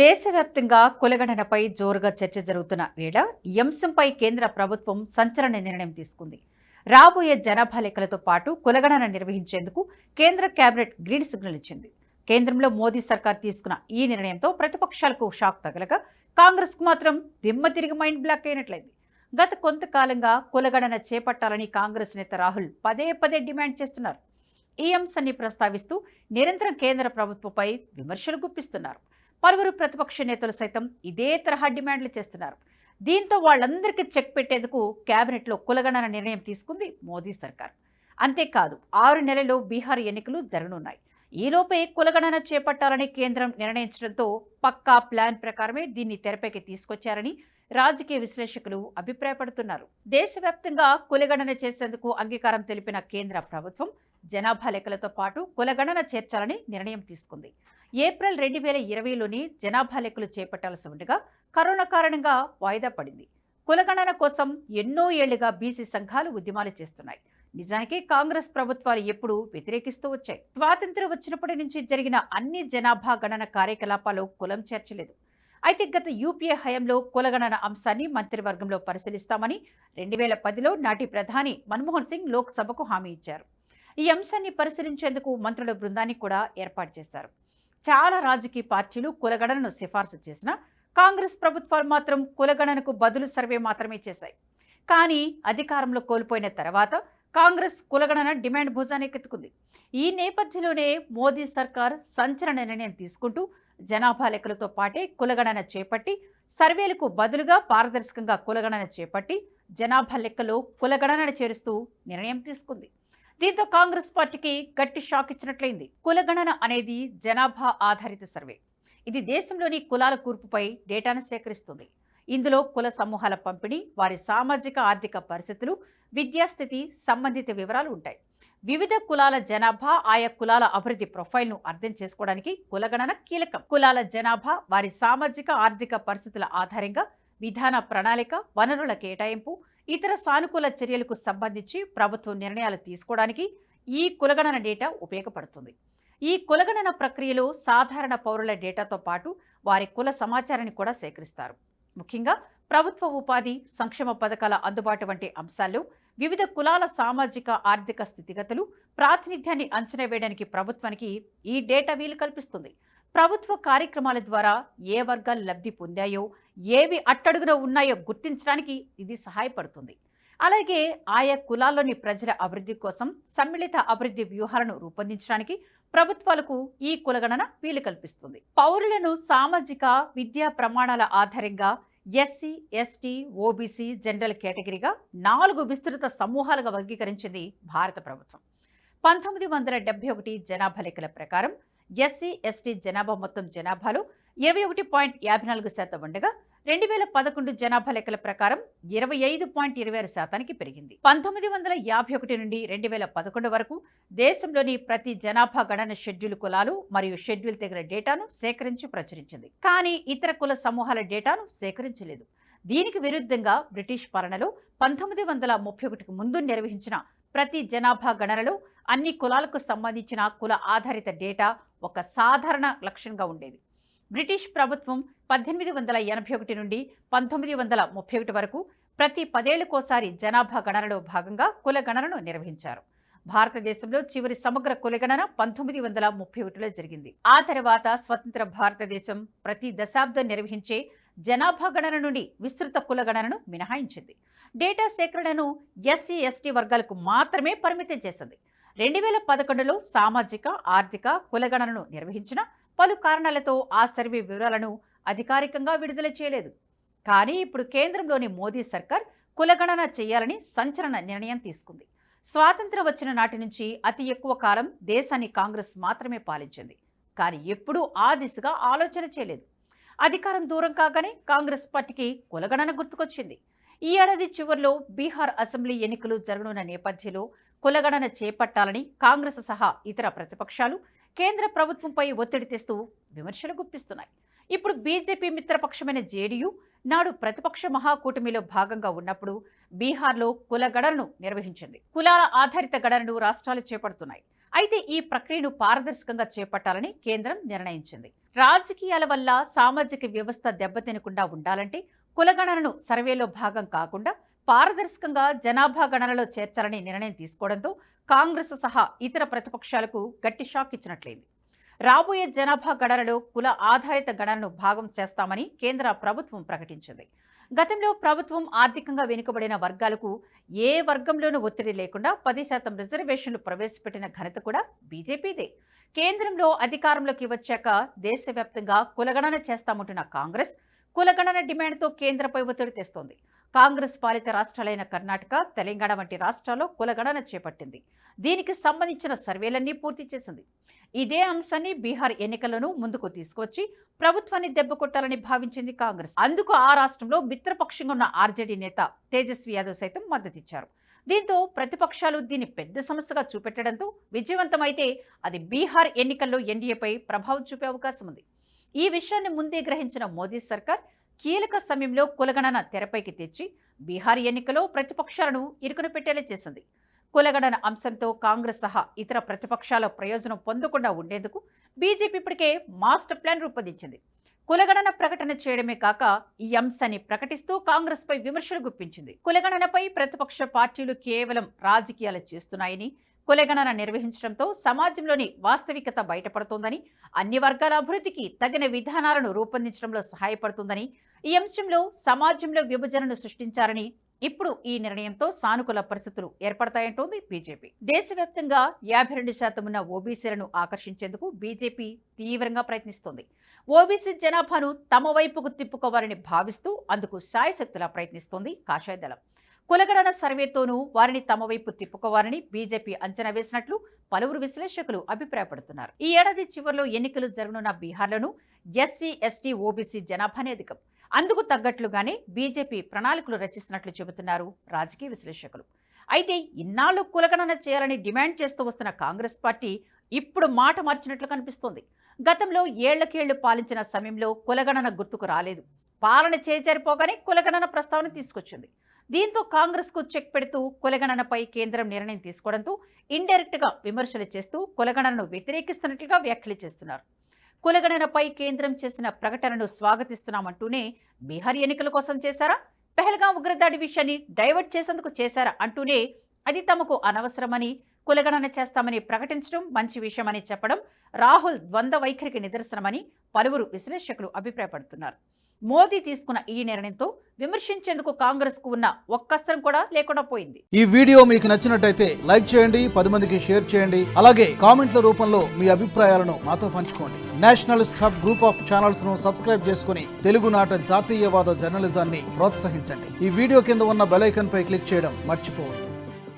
దేశవ్యాప్తంగా కులగణనపై జోరుగా చర్చ జరుగుతున్న వేళ ఈ అంశంపై కేంద్ర ప్రభుత్వం సంచలన నిర్ణయం తీసుకుంది. రాబోయే జనాభా లెక్కలతో పాటు కులగణన నిర్వహించేందుకు కేంద్ర కేబినెట్ గ్రీన్ సిగ్నల్ ఇచ్చింది. కేంద్రంలో మోదీ సర్కార్ తీసుకున్న ఈ నిర్ణయంతో ప్రతిపక్షాలకు షాక్ తగలగా కాంగ్రెస్కు మాత్రం దిమ్మ తిరిగి మైండ్ బ్లాక్ అయినట్లయింది. గత కొంతకాలంగా కులగణన చేపట్టాలని కాంగ్రెస్ నేత రాహుల్ పదే పదే డిమాండ్ చేస్తున్నారు. ఈ అంశాన్ని ప్రస్తావిస్తూ నిరంతరం కేంద్ర ప్రభుత్వంపై విమర్శలు గుప్పిస్తున్నారు. పలువురు ప్రతిపక్ష నేతలు సైతం ఇదే తరహా డిమాండ్లు చేస్తున్నారు. దీంతో వాళ్ళందరికీ చెక్ పెట్టేందుకు కేబినెట్లో కులగణన నిర్ణయం తీసుకుంది మోదీ సర్కార్. అంతేకాదు ఆరు నెలల్లో బీహార్ ఎన్నికలు జరగనున్నాయి. ఈలోపే కులగణన చేపట్టాలని కేంద్రం నిర్ణయించడంతో పక్కా ప్లాన్ ప్రకారమే దీన్ని తెరపైకి తీసుకొచ్చారని రాజకీయ విశ్లేషకులు అభిప్రాయపడుతున్నారు. దేశవ్యాప్తంగా కులగణన చేసేందుకు అంగీకారం తెలిపిన కేంద్ర ప్రభుత్వం జనాభా లెక్కలతో పాటు కులగణన చేర్చాలని నిర్ణయం తీసుకుంది. ఏప్రిల్ రెండు వేల ఇరవైలోని జనాభా లెక్కలు చేపట్టాల్సి ఉండగా కరోనా కారణంగా వాయిదా పడింది. కులగణన కోసం ఎన్నో ఏళ్ళుగా బీసీ సంఘాలు ఉద్యమాలు చేస్తున్నాయి. నిజానికి కాంగ్రెస్ ప్రభుత్వాలు ఎప్పుడూ వ్యతిరేకిస్తూ వచ్చాయి. స్వాతంత్ర్యం వచ్చినప్పటి నుంచి జరిగిన అన్ని జనాభా గణన కార్యకలాపాలు కులం చేర్చలేదు. అయితే గత యూపీఏ హయాంలో కులగణన అంశాన్ని మంత్రివర్గంలో పరిశీలిస్తామని రెండు వేల పదిలో నాటి ప్రధాని మన్మోహన్ సింగ్ లోక్సభకు హామీ ఇచ్చారు. ఈ అంశాన్ని పరిశీలించేందుకు మంత్రుల బృందాన్ని కూడా ఏర్పాటు చేశారు. చాలా రాజకీయ పార్టీలు కులగణనను సిఫార్సు చేసినా కాంగ్రెస్ ప్రభుత్వాలు మాత్రం కులగణనకు బదులు సర్వే మాత్రమే చేశాయి. కానీ అధికారంలో కోల్పోయిన తర్వాత కాంగ్రెస్ కులగణన డిమాండ్ భుజానెక్కెత్తుకుంది. ఈ నేపథ్యంలోనే మోదీ సర్కార్ సంచలన నిర్ణయం తీసుకుంటూ జనాభా లెక్కలతో పాటే కులగణన చేపట్టి సర్వేలకు బదులుగా పారదర్శకంగా కులగణన చేపట్టి జనాభా లెక్కలో కులగణన చేరుస్తూ నిర్ణయం తీసుకుంది. దీంతో కాంగ్రెస్ పార్టీకి గట్టి షాక్ ఇచ్చినట్లయింది. కులగణన అనేది జనాభా ఆధారిత సర్వే. ఇది దేశంలోని కులాల కూర్పుపై డేటాను సేకరిస్తుంది. ఇందులో కుల సమూహాల పంపిణీ వారి సామాజిక ఆర్థిక పరిస్థితులు విద్యాస్థితి సంబంధిత వివరాలు ఉంటాయి. వివిధ కులాల జనాభా ఆయా కులాల అభివృద్ధి ప్రొఫైల్ను అర్థం చేసుకోవడానికి కులగణన కీలకం. కులాల జనాభా వారి సామాజిక ఆర్థిక పరిస్థితుల ఆధారంగా విధాన ప్రణాళిక వనరుల కేటాయింపు ఇతర సానుకూల చర్యలకు సంబంధించి ప్రభుత్వం నిర్ణయాలు తీసుకోవడానికి ఈ కులగణన డేటా ఉపయోగపడుతుంది. ఈ కులగణన ప్రక్రియలో సాధారణ పౌరుల డేటాతో పాటు వారి కుల సమాచారాన్ని కూడా సేకరిస్తారు. ముఖ్యంగా ప్రభుత్వ ఉపాధి సంక్షేమ పథకాల అందుబాటు వంటి అంశాల్లో వివిధ కులాల సామాజిక ఆర్థిక స్థితిగతులు ప్రాతినిధ్యాన్ని అంచనా వేయడానికి ప్రభుత్వానికి ఈ డేటా వీలు కల్పిస్తుంది. ప్రభుత్వ కార్యక్రమాల ద్వారా ఏ వర్గాలు లబ్ధి పొందాయో ఏవి అట్టడుగున ఉన్నాయో గుర్తించడానికి ఇది సహాయపడుతుంది. అలాగే ఆయా కులాల్లోని ప్రజల అభివృద్ధి కోసం సమ్మిళిత అభివృద్ధి వ్యూహాలను రూపొందించడానికి ప్రభుత్వాలకు ఈ కులగణన వీలు కల్పిస్తుంది. పౌరులను సామాజిక విద్యా ప్రమాణాల ఆధారంగా ఎస్సీ ఎస్టీ ఓబీసీ జనరల్ కేటగిరీగా నాలుగు విస్తృత సమూహాలుగా వర్గీకరించింది భారత ప్రభుత్వం. పంతొమ్మిది వందల డెబ్బై ఒకటి జనాభా లెక్కల ప్రకారం ఎస్సీ ఎస్టీ జనాభా మొత్తం జనాభాలో ఇరవై ఒకటి పాయింట్ యాభై నాలుగు శాతం ఉండగా రెండు వేల పదకొండు జనాభా లెక్కల ప్రకారం ఇరవై ఐదు పాయింట్ ఇరవై ఆరు శాతానికి పెరిగింది. పంతొమ్మిది వందల యాభై ఒకటి నుండి రెండు వేల పదకొండు వరకు దేశంలోని ప్రతి జనాభా గణన షెడ్యూల్ కులాలు మరియు షెడ్యూల్ తెగిన డేటాను సేకరించి ప్రచురించింది. కానీ ఇతర కుల సమూహాల డేటాను సేకరించలేదు. దీనికి విరుద్ధంగా బ్రిటిష్ పాలనలో పంతొమ్మిది వందల ముప్పై ఒకటికి ముందు నిర్వహించిన ప్రతి జనాభా గణనలో అన్ని కులాలకు సంబంధించిన కుల ఆధారిత డేటా ఒక సాధారణ లక్ష్యంగా ఉండేది. బ్రిటిష్ ప్రభుత్వం పద్దెనిమిది వందల ఎనభై ఒకటి నుండి పంతొమ్మిది వందల ముప్పై ఒకటి వరకు ప్రతి పదేళ్ళకోసారి జనాభా గణనలో భాగంగా కుల గణనను నిర్వహించారు. భారతదేశంలో చివరి సమగ్ర కులగణన పంతొమ్మిది వందల ముప్పై ఒకటిలో జరిగింది. ఆ తర్వాత స్వతంత్ర భారతదేశం ప్రతి దశాబ్దం నిర్వహించే జనాభా గణన నుండి విస్తృత కులగణనను మినహాయించింది. డేటా సేకరణను ఎస్సీ ఎస్టీ వర్గాలకు మాత్రమే పరిమితం చేసింది. రెండు వేల పదకొండులో సామాజిక ఆర్థిక కులగణనను నిర్వహించిన పలు కారణాలతో ఆ సర్వే వివరాలను అధికారికంగా విడుదల చేయలేదు. కానీ ఇప్పుడు కేంద్రంలోని మోదీ సర్కార్ కులగణన చేయాలని సంచలన నిర్ణయం తీసుకుంది. స్వాతంత్రం వచ్చిన నాటి నుంచి అతి ఎక్కువ కాలం దేశాన్ని కాంగ్రెస్ మాత్రమే పాలించింది. కానీ ఎప్పుడూ ఆ దిశగా ఆలోచన చేయలేదు. అధికారం దూరం కాగానే కాంగ్రెస్ పార్టీకి కులగణన గుర్తుకొచ్చింది. ఈ ఏడాది చివరిలో బీహార్ అసెంబ్లీ ఎన్నికలు జరగనున్న నేపథ్యంలో కులగణన చేపట్టాలని కాంగ్రెస్ సహా ఇతర ప్రతిపక్షాలు కేంద్ర ప్రభుత్వంపై ఒత్తిడి తెస్తూ విమర్శలు గుప్పిస్తున్నాయి. ఇప్పుడు బీజేపీ మిత్రపక్షమైన జేడీయూ నాడు ప్రతిపక్ష మహాకూటమిలో భాగంగా ఉన్నప్పుడు బీహార్లో కుల గణనను నిర్వహించింది. కులాల ఆధారిత గణనను రాష్ట్రాలు చేపడుతున్నాయి. అయితే ఈ ప్రక్రియను పారదర్శకంగా చేపట్టాలని కేంద్రం నిర్ణయించింది. రాజకీయాల వల్ల సామాజిక వ్యవస్థ దెబ్బతినకుండా ఉండాలంటే కులగణనను సర్వేలో భాగం కాకుండా పారదర్శకంగా జనాభా గణనలో చేర్చాలని నిర్ణయం తీసుకోవడంతో కాంగ్రెస్ సహా ఇతర ప్రతిపక్షాలకు గట్టి షాక్ ఇచ్చినట్లయింది. రాబోయే జనాభా గణనలో కుల ఆధారిత గణనను భాగం చేస్తామని కేంద్ర ప్రభుత్వం ప్రకటించింది. గతంలో ప్రభుత్వం ఆర్థికంగా వెనుకబడిన వర్గాలకు ఏ వర్గంలోనూ ఒత్తిడి లేకుండా పది శాతం రిజర్వేషన్లు ప్రవేశపెట్టిన ఘనత కూడా బీజేపీదే. కేంద్రంలో అధికారంలోకి వచ్చాక దేశవ్యాప్తంగా కులగణన చేస్తామంటున్న కాంగ్రెస్ కులగణన డిమాండ్తో కేంద్రపై ఒత్తిడి తెస్తోంది. కాంగ్రెస్ పాలిత రాష్ట్రాలైన కర్ణాటక తెలంగాణ వంటి రాష్ట్రాల్లో కులగణన చేపట్టింది. దీనికి సంబంధించిన సర్వేలన్నీ పూర్తి చేసింది. ఇదే అంశాన్ని బీహార్ ఎన్నికలను ముందుకు తీసుకొచ్చి ప్రభుత్వాన్ని దెబ్బకొట్టాలని భావించింది కాంగ్రెస్. అందుకు ఆ రాష్ట్రంలో మిత్రపక్షంగా ఉన్న ఆర్జేడీ నేత తేజస్వి యాదవ్ సైతం మద్దతిచ్చారు. దీంతో ప్రతిపక్షాలు దీన్ని పెద్ద సమస్యగా చూపెట్టడంతో విజయవంతమైతే అది బీహార్ ఎన్నికల్లో ఎన్డీఏపై ప్రభావం చూపే అవకాశం ఉంది ఈ విషయాన్ని ముందే గ్రహించిన మోదీ సర్కార్ కీలక సమయంలో కులగణన తెరపైకి తెచ్చి బీహార్ ఎన్నికలో ప్రతిపక్షాలను ఇరుకున పెట్టేలా చేసింది. కులగణన అంశంతో కాంగ్రెస్ సహా ఇతర ప్రతిపక్షాల ప్రయోజనం పొందకుండా ఉండేందుకు బీజేపీ ఇప్పటికే మాస్టర్ ప్లాన్ రూపొందించింది. కులగణన ప్రకటన చేయడమే కాక ఈ అంశాన్ని ప్రకటిస్తూ కాంగ్రెస్పై విమర్శలు గుప్పించింది. కులగణనపై ప్రతిపక్ష పార్టీలు కేవలం రాజకీయాలు చేస్తున్నాయని కులగణన నిర్వహించడంతో సమాజంలోని వాస్తవికత బయటపడుతోందని అన్ని వర్గాల అభివృద్ధికి తగిన విధానాలను రూపొందించడంలో సహాయపడుతుందని ఈ అంశంలో సమాజంలో విభజనను సృష్టించారని ఇప్పుడు ఈ నిర్ణయంతో సానుకూల పరిస్థితులు ఏర్పడతాయంటోంది బీజేపీ. దేశవ్యాప్తంగా యాభై రెండు శాతం ఉన్న ఓబీసీలను ఆకర్షించేందుకు బీజేపీ తీవ్రంగా ప్రయత్నిస్తోంది. ఓబీసీ జనాభాను తమ వైపుకు తిప్పుకోవాలని భావిస్తూ అందుకు సాయశక్తులా ప్రయత్నిస్తోంది కాషాయ దళం. కులగణన సర్వేతోనూ వారిని తమ వైపు తిప్పుకోవాలని బీజేపీ అంచనా వేసినట్లు పలువురు విశ్లేషకులు అభిప్రాయపడుతున్నారు. ఈ ఏడాది చివరిలో ఎన్నికలు జరగనున్న బీహార్లను ఎస్సీ ఎస్టీ ఓబీసీ జనాభానే అధికం. అందుకు తగ్గట్లుగానే బీజేపీ ప్రణాళికలు రచిస్తున్నట్లు చెబుతున్నారు రాజకీయ విశ్లేషకులు. అయితే ఇన్నాళ్ళు కులగణన చేయాలని డిమాండ్ చేస్తూ వస్తున్న కాంగ్రెస్ పార్టీ ఇప్పుడు మాట మార్చినట్లు కనిపిస్తోంది. గతంలో ఏళ్ళకేళ్ళు పాలించిన సమయంలో కులగణన గుర్తుకు రాలేదు. పాలన చేజారిపోగానే కులగణన ప్రస్తావన తీసుకొచ్చింది. దీంతో కాంగ్రెస్కు చెక్ పెడుతూ కులగణనపై కేంద్రం నిర్ణయం తీసుకోవడంతో ఇండైరెక్ట్గా విమర్శలు చేస్తూ కులగణనను వ్యతిరేకిస్తున్నట్లుగా వ్యాఖ్యలు చేస్తున్నారు. కులగణనపై కేంద్రం చేసిన ప్రకటనను స్వాగతిస్తున్నామంటూనే బీహార్ ఎన్నికల కోసం చేశారా? పెహల్గా ఉగ్రదాడి విషయాన్ని డైవర్ట్ చేసేందుకు చేశారా అంటూనే అది తమకు అనవసరమని కులగణన చేస్తామని ప్రకటించడం మంచి విషయమని చెప్పడం రాహుల్ ద్వంద్వ వైఖరికి నిదర్శనమని పలువురు విశ్లేషకులు అభిప్రాయపడుతున్నారు. మోదీ తీసుకున్న ఈ నిర్ణయంతో విమర్శించేందుకు కాంగ్రెస్కు ఉన్న ఒక్కస్త్రం కూడా లేకుండా పోయింది. ఈ వీడియో మీకు నచ్చినట్టయితే లైక్ చేయండి పది మందికి షేర్ చేయండి అలాగే కామెంట్ల రూపంలో మీ అభిప్రాయాలను మాతో పంచుకోండి. నేషనలిస్ట్ హబ్ గ్రూప్ ఆఫ్ ఛానల్స్ను సబ్స్క్రైబ్ చేసుకుని తెలుగునాట జాతీయవాద జర్నలిజాన్ని ప్రోత్సహించండి. ఈ వీడియో కింద ఉన్న బెలైకన్ పై క్లిక్ చేయడం మర్చిపోవద్దు.